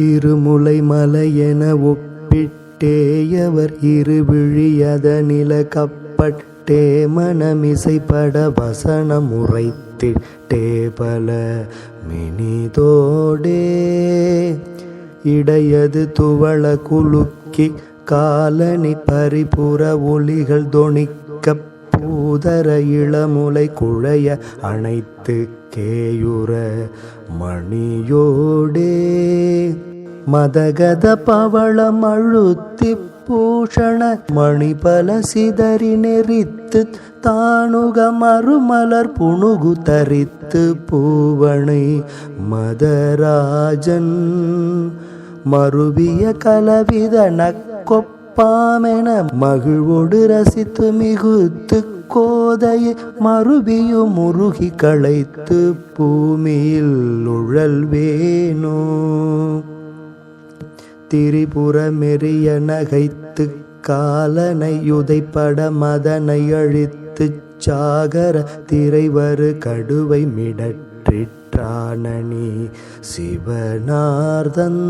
இருமுலை மலையென ஒப்பிட்டேயவர் இருவிழியதனில கப்பட்டே மனமிசைப்பட வசனம் உரைத்திட்டே பல மினிதோடே. இடையது துவள குலுக்கி காலனி பரிபுற ஒளிகள் தொணிக்க பூதர இளமுலை குழைய அனைத்து கேயுற மணியோ மதகத பவளம் அழுத்தி பூஷண மணிபல சிதறி நெறித்து தானுக மறுமலர் புணுகு தரித்து பூவனை மதராஜன் மறுவிய கலவித நக்கொப்பாமென மகிழ்வோடு ரசித்து மிகுத்து கோதையை மறுபியும் முருகி களைத்து பூமியில் உழல்வேனோ. திரிபுர நகைத்து காலனை யுதைப்பட மதனை அழித்து சாகர திரைவரு கடுவை மிடற்றிற்றானி சிவனார்தன்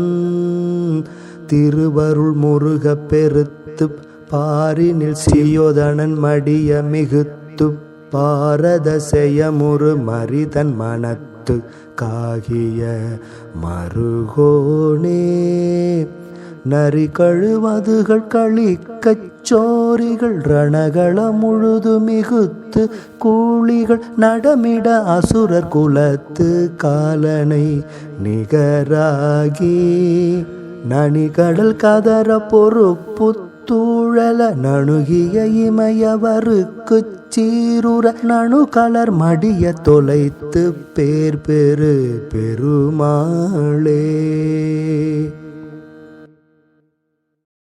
திருவருள் முருக பெருத்து பாரினில் சியோதனன் மடிய மிகுத்து பாரத செய்யமுறு மரிதன் மனத்து காத்து காகிய மருகோனே நரி கழுவதுகள் களிக்கச் சோரிகள் ரணகள முழுது மிகுத்து கூலிகள் நடமிட அசுரர் குலத்து காலனை நிகராகி நனிகடல் கதற பொறுப்பு தூழல நணுகிய இமையவருக்கு சீருற நணு கலர் மடிய தொலைத்து பேர் பெரு பெருமாளே.